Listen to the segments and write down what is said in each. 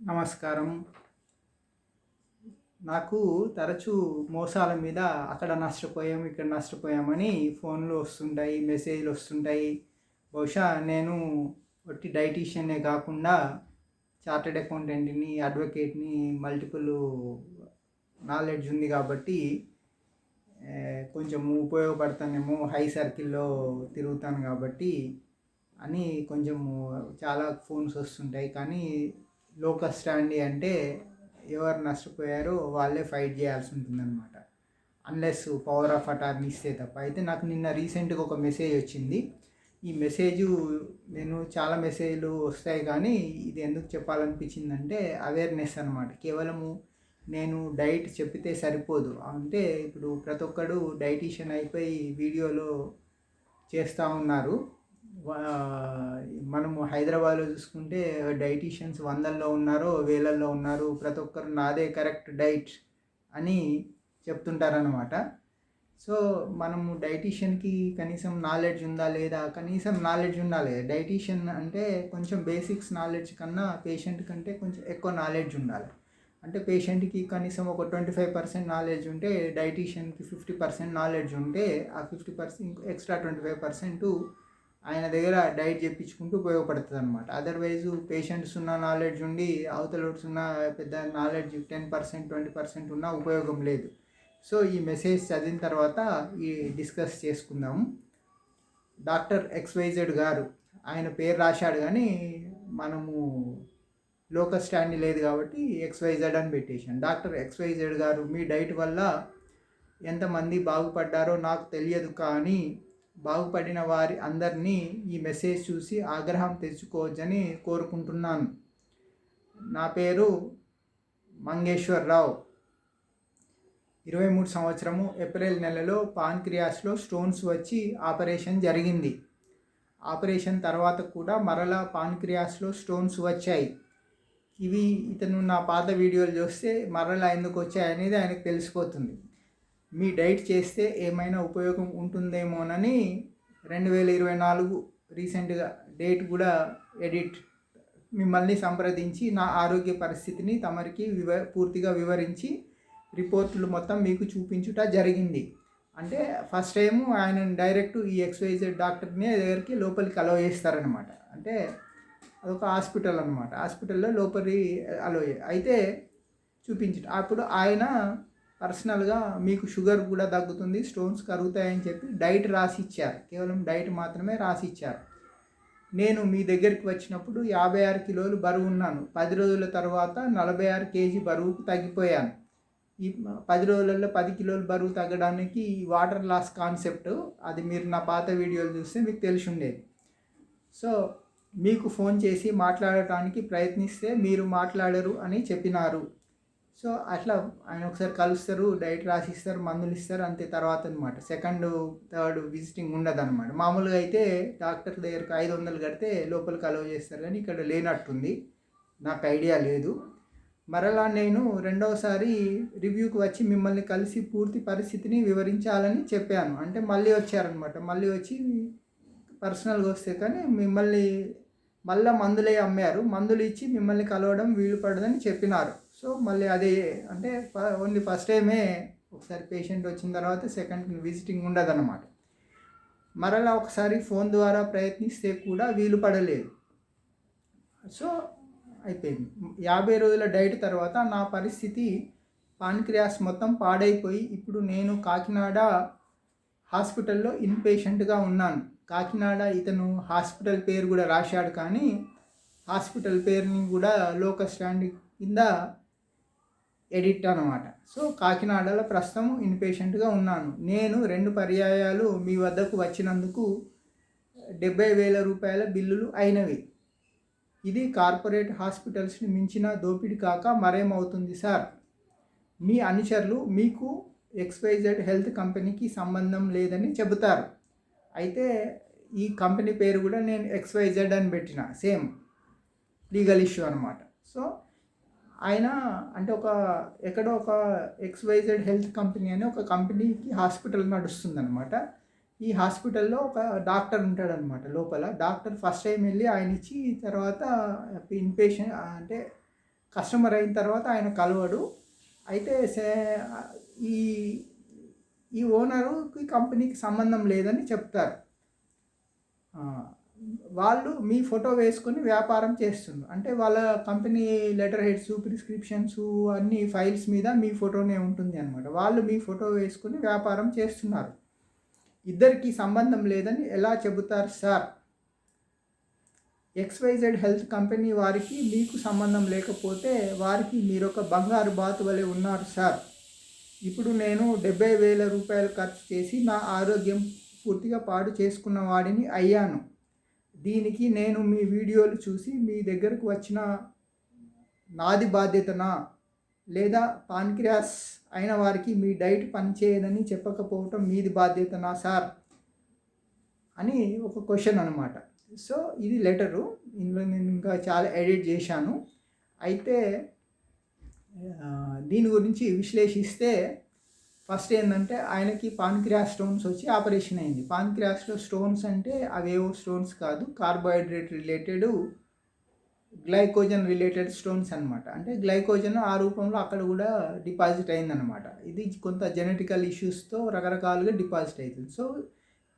నమస్కారం. నాకు తరచూ మోసాల మీద అక్కడ నష్టపోయాం ఇక్కడ నష్టపోయామని ఫోన్లు వస్తుంటాయి మెసేజ్లు వస్తుంటాయి. బహుశా నేను ఒట్టి డైటీషియనే కాకుండా చార్టెడ్ అకౌంటెంట్ని అడ్వకేట్ని మల్టిపుల్ నాలెడ్జ్ ఉంది కాబట్టి కొంచెం ఉపయోగపడతానేమో హై సర్కిల్లో తిరుగుతాను కాబట్టి అని కొంచెము చాలా ఫోన్స్ వస్తుంటాయి. కానీ లోకల్ అంటే ఎవరు నష్టపోయారో వాళ్ళే ఫైట్ చేయాల్సి ఉంటుందన్నమాట. అన్లెస్ పవర్ ఆఫ్ అటార్నీ ఇస్తే తప్ప. అయితే నాకు నిన్న రీసెంట్గా ఒక మెసేజ్ వచ్చింది. ఈ మెసేజ్ నేను చాలా మెసేజ్లు వస్తాయి కానీ ఇది ఎందుకు చెప్పాలనిపించిందంటే అవేర్నెస్ అనమాట కేవలము నేను డైట్ చెప్పితే సరిపోదు. అంటే ఇప్పుడు ప్రతి ఒక్కడు డైటీషియన్ అయిపోయి వీడియోలో చేస్తూ ఉన్నారు. మనము హైదరాబాద్లో చూసుకుంటే డైటీషియన్స్ వందల్లో ఉన్నారు వేలల్లో ఉన్నారు. ప్రతి ఒక్కరు నాదే కరెక్ట్ డైట్ అని చెప్తుంటారనమాట సో మనము డైటీషియన్కి కనీసం నాలెడ్జ్ ఉందా లేదా? కనీసం నాలెడ్జ్ ఉండాలి డైటీషియన్ అంటే కొంచెం బేసిక్స్ నాలెడ్జ్ కన్నా పేషెంట్ కంటే కొంచెం ఎక్కువ నాలెడ్జ్ ఉండాలి. అంటే పేషెంట్కి కనీసం ఒక ట్వంటీ ఫైవ్ పర్సెంట్ నాలెడ్జ్ ఉంటే డైటీషియన్కి ఫిఫ్టీ పర్సెంట్ నాలెడ్జ్ ఉంటే ఆ fifty percent extra twenty five percent ఆయన దగ్గర డైట్ చెప్పించుకుంటూ ఉపయోగపడుతుంది అనమాట అదర్వైజ్ పేషెంట్స్ ఉన్న నాలెడ్జ్ ఉండి అవతలస్ ఉన్న పెద్ద knowledge ten percent twenty percent ఉన్న ఉపయోగం లేదు. సో ఈ మెసేజ్ చదివిన తర్వాత ఈ డిస్కస్ చేసుకుందాము. డాక్టర్ ఎక్స్వైజెడ్ గారు ఆయన పేరు రాశాడు కానీ మనము లోకల్ స్టాండ్ లేదు కాబట్టి ఎక్స్వైజెడ్ అని పెట్టేశాను డాక్టర్ ఎక్స్వైజెడ్ గారు మీ డైట్ వల్ల ఎంతమంది బాగుపడ్డారో నాకు తెలియదు కానీ బాగుపడిన వారి అందరినీ ఈ మెసేజ్ చూసి ఆగ్రహం తెచ్చుకోవచ్చని కోరుకుంటున్నాను. నా పేరు మంగేశ్వరరావు. ఇరవై మూడు సంవత్సరము ఏప్రిల్ నెలలో పాన్క్రియాస్లో స్టోన్స్ వచ్చి ఆపరేషన్ జరిగింది. ఆపరేషన్ తర్వాత కూడా మరలా పాన్క్రియాస్లో స్టోన్స్ వచ్చాయి. ఇవి ఇతను నా పాత వీడియోలు చూస్తే మరలా ఎందుకు వచ్చాయి అనేది ఆయనకు తెలిసిపోతుంది. మీ డైట్ చేస్తే ఏమైనా ఉపయోగం ఉంటుందేమోనని రెండు వేల ఇరవై నాలుగు రీసెంట్గా డేట్ కూడా ఎడిట్ మిమ్మల్ని సంప్రదించి నా ఆరోగ్య పరిస్థితిని తమరికి వివ పూర్తిగా వివరించి రిపోర్టులు మొత్తం మీకు చూపించుట జరిగింది. అంటే ఫస్ట్ టైము ఆయన డైరెక్ట్ ఈ ఎక్స్వైజెడ్ డాక్టర్ని దగ్గరికి లోపలికి అలో చేస్తారనమాట అంటే అదొక హాస్పిటల్ అనమాట హాస్పిటల్లో లోపలి అలో అయితే చూపించట. అప్పుడు ఆయన పర్సనల్గా మీకు షుగర్ కూడా తగ్గుతుంది స్టోన్స్ కరుగుతాయని చెప్పి డైట్ రాసి ఇచ్చారు కేవలం డైట్ మాత్రమే రాసి ఇచ్చారు నేను మీ దగ్గరికి వచ్చినప్పుడు యాభై ఆరు కిలోలు బరువు ఉన్నాను. పది రోజుల తర్వాత నలభై ఆరు కేజీ బరువుకు తగ్గిపోయాను. ఈ పది రోజులలో పది కిలోలు బరువు తగ్గడానికి ఈ వాటర్ లాస్ కాన్సెప్ట్ అది మీరు నా పాత వీడియోలు చూస్తే మీకు తెలిసి ఉండేది సో మీకు ఫోన్ చేసి మాట్లాడటానికి ప్రయత్నిస్తే మీరు మాట్లాడరు అని చెప్పినారు. సో అట్లా ఆయన ఒకసారి కలుస్తారు డైట్ రాసిస్తారు మందులు ఇస్తారు అంతే తర్వాత అనమాట సెకండ్ థర్డ్ విజిటింగ్ ఉండదు అనమాట మామూలుగా అయితే డాక్టర్ దగ్గరకు ఐదు వందలు కడితే లోపలికి అలవ్ చేస్తారు కానీ ఇక్కడ లేనట్టుంది. నాకు ఐడియా లేదు. మరలా నేను రెండవసారి రివ్యూకి వచ్చి మిమ్మల్ని కలిసి పూర్తి పరిస్థితిని వివరించాలని చెప్పాను. అంటే మళ్ళీ వచ్చారనమాట మళ్ళీ వచ్చి పర్సనల్గా వస్తే కానీ మిమ్మల్ని మళ్ళీ మందులే అమ్మారు. మందులు ఇచ్చి మిమ్మల్ని కలవడం వీలు పడదని చెప్పినారు. సో మళ్ళీ అదే అంటే ఓన్లీ ఫస్ట్ టైమే ఒకసారి పేషెంట్ వచ్చిన తర్వాత సెకండ్ విజిటింగ్ ఉండదన్నమాట. మరలా ఒకసారి ఫోన్ ద్వారా ప్రయత్నిస్తే కూడా వీలు పడలేదు. సో అయిపోయింది. యాభై రోజుల డైట్ తర్వాత నా పరిస్థితి పాన్క్రియాస్ మొత్తం పాడైపోయి ఇప్పుడు నేను కాకినాడ హాస్పిటల్లో ఇన్పేషెంట్గా ఉన్నాను. కాకినాడ ఇతను హాస్పిటల్ పేరు కూడా రాశాడు కానీ హాస్పిటల్ పేరుని కూడా లోకల్ స్టాండ్ కింద ఎడిట్ అనమాట. సో కాకినాడలో ప్రస్తుతం ఇన్పేషెంట్గా ఉన్నాను. నేను రెండు పర్యాయాలు మీ వద్దకు వచ్చినందుకు డెబ్బై వేల రూపాయల బిల్లులు అయినవి. ఇది కార్పొరేట్ హాస్పిటల్స్ని మించిన దోపిడీ కాక మరేమవుతుంది సార్? మీ అనుచరులు మీకు ఎక్స్వైజెడ్ హెల్త్ కంపెనీకి సంబంధం లేదని చెబుతారు. అయితే ఈ కంపెనీ పేరు కూడా నేను ఎక్స్వైజెడ్ అని పెట్టిన. సేమ్ లీగల్ ఇష్యూ అనమాట. సో ఆయన అంటే ఒక ఎక్కడో ఒక ఎక్స్వైజెడ్ హెల్త్ కంపెనీ అని ఒక కంపెనీకి హాస్పిటల్ నడుస్తుందన్నమాట. ఈ హాస్పిటల్లో ఒక డాక్టర్ ఉంటాడనమాట లోపల. డాక్టర్ ఫస్ట్ టైం వెళ్ళి ఆయన ఇచ్చి తర్వాత ఇన్పేషెంట్ అంటే కస్టమర్ అయిన తర్వాత ఆయన కలవడు. అయితే సే ఈ ఈ ఓనరుకి కంపెనీకి సంబంధం లేదని చెప్తారు. వాళ్ళు మీ ఫోటో వేసుకొని వ్యాపారం చేస్తున్నారు. అంటే వాళ్ళ కంపెనీ లెటర్ హెడ్స్ ప్రిస్క్రిప్షన్స్ అన్ని ఫైల్స్ మీద మీ ఫోటోనే ఉంటుంది అనమాట వాళ్ళు మీ ఫోటో వేసుకొని వ్యాపారం చేస్తున్నారు. ఇద్దరికి సంబంధం లేదని ఎలా చెబుతారు సార్? ఎక్స్వైజెడ్ హెల్త్ కంపెనీ వారికి మీకు సంబంధం లేకపోతే వారికి మీరు ఒక బంగారు బాతు వలె ఉన్నారు సార్. ఇప్పుడు నేను డెబ్బై వేల రూపాయలు ఖర్చు చేసి నా ఆరోగ్యం పూర్తిగా పాడు చేసుకున్న వాడిని అయ్యాను. దీనికి నేను మీ వీడియోలు చూసి మీ దగ్గరకు వచ్చిన నాది బాధ్యతనా? లేదా పాన్క్రియాస్ అయిన వారికి మీ డైట్ పనిచేయదని చెప్పకపోవటం మీది బాధ్యతనా సార్? అని ఒక క్వశ్చన్ అనమాట సో ఇది లెటరు. ఇందులో నేను ఇంకా చాలా ఎడిట్ చేశాను. అయితే దీని గురించి విశ్లేషిస్తే ఫస్ట్ ఏంటంటే ఆయనకి పాన్క్రియాస్ స్టోన్స్ వచ్చి ఆపరేషన్ అయింది. పాన్క్రియాస్లో స్టోన్స్ అంటే అవేవో స్టోన్స్ కాదు carbohydrate related glycogen related stones అనమాట అంటే గ్లైకోజన్ ఆ రూపంలో అక్కడ కూడా డిపాజిట్ అయిందనమాట ఇది కొంత జెనెటికల్ ఇష్యూస్తో రకరకాలుగా డిపాజిట్ అవుతుంది సో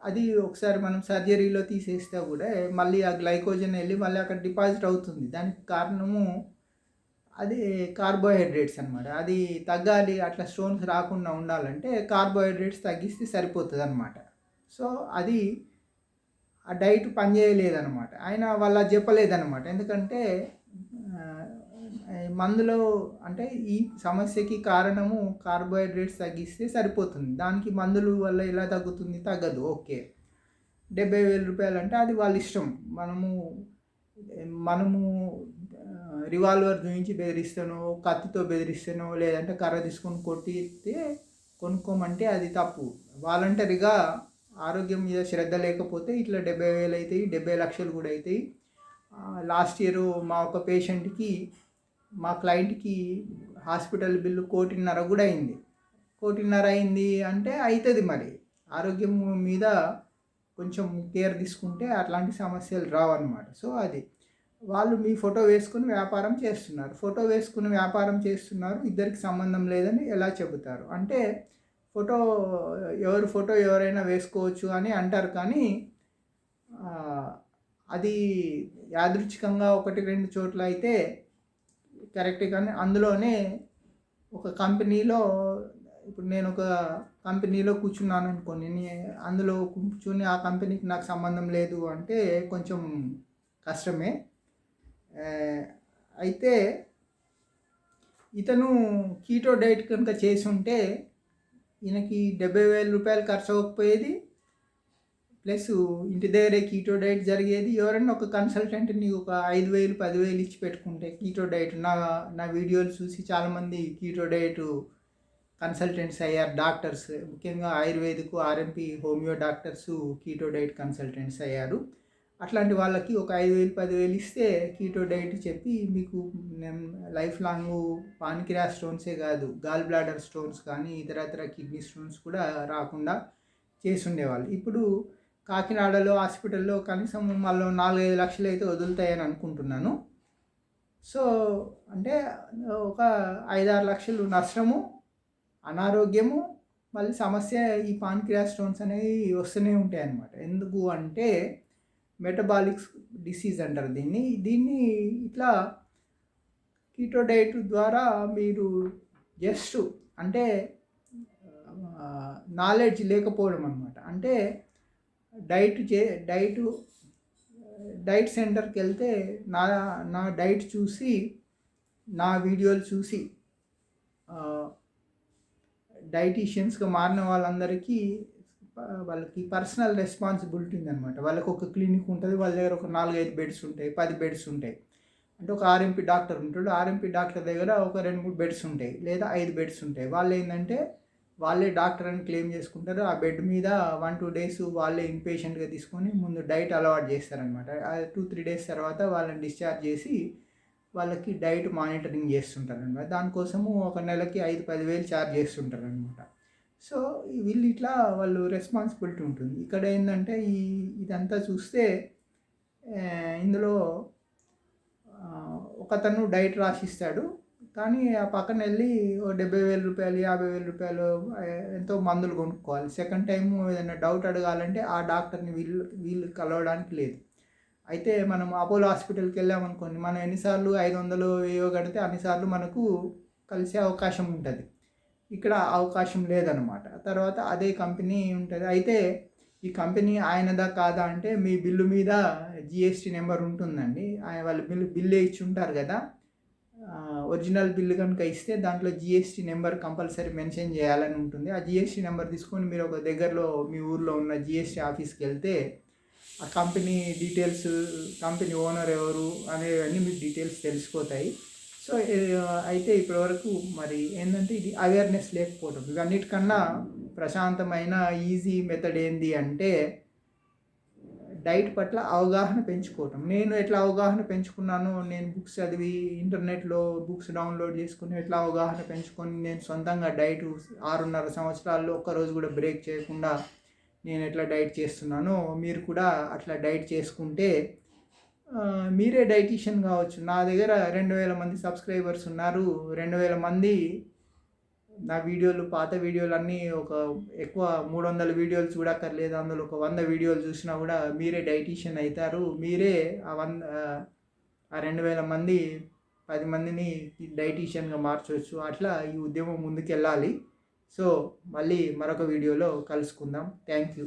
అది ఒకసారి మనం సర్జరీలో తీసేస్తే కూడా మళ్ళీ ఆ గ్లైకోజన్ వెళ్ళి మళ్ళీ అక్కడ డిపాజిట్ అవుతుంది. దానికి కారణము అది కార్బోహైడ్రేట్స్ అనమాట అది తగ్గాలి అట్లా స్టోన్స్ రాకుండా ఉండాలంటే కార్బోహైడ్రేట్స్ తగ్గిస్తే సరిపోతుంది అనమాట సో అది ఆ డైట్ పనిచేయలేదనమాట ఆయన వాళ్ళ చెప్పలేదన్నమాట. ఎందుకంటే మందులో అంటే ఈ సమస్యకి కారణము కార్బోహైడ్రేట్స్ తగ్గిస్తే సరిపోతుంది. దానికి మందులు వల్ల ఎలా తగ్గుతుంది? తగ్గదు. ఓకే. డెబ్బై వేల రూపాయలు అంటే అది వాళ్ళ ఇష్టం. మనము మనము రివాల్వర్ చూపించి బెదిరిస్తానో కత్తితో బెదిరిస్తానో లేదంటే కర్ర తీసుకొని కొట్టితే కొనుక్కోమంటే అది తప్పు. వాలంటరీగా ఆరోగ్యం మీద శ్రద్ధ లేకపోతే ఇట్లా డెబ్బై వేలు అవుతాయి డెబ్బై లక్షలు కూడా అవుతాయి లాస్ట్ ఇయర్ మా ఒక పేషెంట్కి మా క్లయింట్కి హాస్పిటల్ బిల్లు కోటిన్నర కూడా అయింది. కోటిన్నర అయింది అంటే అవుతుంది మరి. ఆరోగ్యం మీద కొంచెం కేర్ తీసుకుంటే అట్లాంటి సమస్యలు రావన్నమాట. సో అది. వాళ్ళు మీ ఫోటో వేసుకుని వ్యాపారం చేస్తున్నారు. ఫోటో వేసుకుని వ్యాపారం చేస్తున్నారు. ఇద్దరికి సంబంధం లేదని ఎలా చెబుతారు? అంటే ఫోటో ఎవరు ఫోటో ఎవరైనా వేసుకోవచ్చు అని అంటారు కానీ అది యాదృచ్ఛికంగా ఒకటి రెండు చోట్ల అయితే కరెక్ట్ కానీ అందులోనే ఒక కంపెనీలో ఇప్పుడు నేను ఒక కంపెనీలో కూర్చున్నాను అనుకోండి అందులో కూర్చుని ఆ కంపెనీకి నాకు సంబంధం లేదు అంటే కొంచెం కష్టమే. అయితే ఇతను కీటో డైట్ కనుక చేసి ఉంటే ఈయనకి డెబ్బై వేల రూపాయలు ఖర్చు అవ్వకపోయేది ప్లస్ ఇంటి దగ్గరే కీటో డైట్ జరిగేది. ఎవరైనా ఒక కన్సల్టెంట్ని ఒక ఐదు వేలు పదివేలు ఇచ్చి పెట్టుకుంటే కీటో డైట్. నా నా వీడియోలు చూసి చాలామంది కీటో డైట్ కన్సల్టెంట్స్ అయ్యారు డాక్టర్స్ ముఖ్యంగా ayurvedic RMP homeo doctors keto diet consultants అయ్యారు. అట్లాంటి వాళ్ళకి ఒక ఐదు వేలు పదివేలు ఇస్తే కీటో డైట్ చెప్పి మీకు నేను లైఫ్ లాంగ్ పాన్కిరా స్టోన్సే కాదు గాల్ బ్లాడర్ స్టోన్స్ కానీ ఇతరత్ర కిడ్నీ స్టోన్స్ కూడా రాకుండా చేసుండేవాళ్ళు. ఇప్పుడు కాకినాడలో హాస్పిటల్లో కనీసం మళ్ళీ నాలుగైదు లక్షలు అయితే వదులుతాయని అనుకుంటున్నాను. సో అంటే ఒక ఐదారు లక్షలు నష్టము అనారోగ్యము మళ్ళీ సమస్య ఈ పాన్క్రియా స్టోన్స్ అనేవి వస్తూనే ఉంటాయి అన్నమాట. ఎందుకు అంటే మెటబాలిక్స్ డిసీజ్ అంటారు దీన్ని. దీన్ని ఇట్లా కీటో డైట్ ద్వారా మీరు జస్ట్ అంటే నాలెడ్జ్ లేకపోవడం అనమాట అంటే డైట్ చే డైట్ డైట్ సెంటర్కి వెళ్తే నా నా డైట్ చూసి నా వీడియోలు చూసి డైటీషియన్స్గా మారిన వాళ్ళందరికీ వాళ్ళకి పర్సనల్ రెస్పాన్సిబిలిటీ ఉందన్నమాట. వాళ్ళకి ఒక క్లినిక్ ఉంటుంది వాళ్ళ దగ్గర ఒక నాలుగైదు బెడ్స్ ఉంటాయి పది బెడ్స్ ఉంటాయి. అంటే ఒక ఆర్ఎంపీ డాక్టర్ ఉంటాడు ఆర్ఎంపీ డాక్టర్ దగ్గర ఒక రెండు మూడు బెడ్స్ ఉంటాయి లేదా ఐదు బెడ్స్ ఉంటాయి. వాళ్ళు ఏంటంటే వాళ్ళే డాక్టర్ అని క్లెయిమ్ చేసుకుంటారు ఆ బెడ్ మీద వన్ టూ డేస్ వాళ్ళే ఇన్పేషెంట్గా తీసుకొని ముందు డైట్ అలవాటు చేస్తారనమాట టూ త్రీ డేస్ తర్వాత వాళ్ళని డిశ్చార్జ్ చేసి వాళ్ళకి డైట్ మానిటరింగ్ చేస్తుంటారనమాట. దానికోసము ఒక నెలకి ఐదు పదివేలు ఛార్జ్ చేస్తుంటారు అనమాట సో వీళ్ళు ఇట్లా వాళ్ళు రెస్పాన్సిబిలిటీ ఉంటుంది. ఇక్కడ ఏంటంటే ఈ ఇదంతా చూస్తే ఇందులో ఒకతను డైట్ రాసిస్తాడు. కానీ ఆ పక్కన వెళ్ళి ఓ డెబ్బై వేల రూపాయలు యాభై వేల రూపాయలు ఎంతో మందులు కొనుక్కోవాలి. సెకండ్ టైం ఏదైనా డౌట్ అడగాలంటే ఆ డాక్టర్ని వీళ్ళు వీళ్ళు కలవడానికి లేదు. అయితే మనం అపోలో హాస్పిటల్కి వెళ్ళామనుకోండి మనం ఎన్నిసార్లు ఐదు వందలు వేయో కడితే అన్నిసార్లు మనకు కలిసే అవకాశం ఉంటుంది. ఇక్కడ అవకాశం లేదనమాట తర్వాత అదే కంపెనీ ఉంటుంది. అయితే ఈ కంపెనీ ఆయనదా కాదా అంటే మీ బిల్లు మీద జిఎస్టీ నెంబర్ ఉంటుందండి. ఆయన వాళ్ళు బిల్లు బిల్లు ఇచ్చి ఉంటారు కదా. ఒరిజినల్ బిల్లు కనుక ఇస్తే దాంట్లో జిఎస్టీ నెంబర్ కంపల్సరీ మెన్షన్ చేయాలని ఉంటుంది. ఆ జిఎస్టీ నెంబర్ తీసుకొని మీరు ఒక దగ్గరలో మీ ఊర్లో ఉన్న జిఎస్టీ ఆఫీస్కి వెళ్తే ఆ కంపెనీ డీటెయిల్స్ కంపెనీ ఓనర్ ఎవరు అనేవన్నీ మీకు డీటెయిల్స్ తెలిసిపోతాయి. సో అయితే ఇప్పటివరకు మరి ఏంటంటే ఇది అవేర్నెస్ లేకపోవడం. ఇవన్నిటికన్నా ప్రశాంతమైన ఈజీ మెథడ్ ఏంది అంటే డైట్ పట్ల అవగాహన పెంచుకోవటం. నేను ఎట్లా అవగాహన పెంచుకున్నాను నేను బుక్స్ చదివి ఇంటర్నెట్లో బుక్స్ డౌన్లోడ్ చేసుకుని ఎట్లా అవగాహన పెంచుకొని నేను సొంతంగా డైట్ ఆరున్నర సంవత్సరాల్లో ఒక్కరోజు కూడా బ్రేక్ చేయకుండా నేను ఎట్లా డైట్ చేస్తున్నానో మీరు కూడా అట్లా డైట్ చేసుకుంటే మీరే డైటీషియన్ కావచ్చు. నా దగ్గర రెండు వేల మంది సబ్స్క్రైబర్స్ ఉన్నారు. రెండు వేల మంది నా వీడియోలు పాత వీడియోలు అన్నీ ఒక ఎక్కువ మూడు వందల వీడియోలు చూడక్కర్లేదు. అందులో ఒక వంద వీడియోలు చూసినా కూడా మీరే డైటీషియన్ అవుతారు. మీరే ఆ వంద ఆ రెండు వేల మంది పది మందిని డైటీషియన్గా మార్చవచ్చు. అట్లా ఈ ఉద్యమం ముందుకెళ్ళాలి. సో మళ్ళీ మరొక వీడియోలో కలుసుకుందాం. Thank you.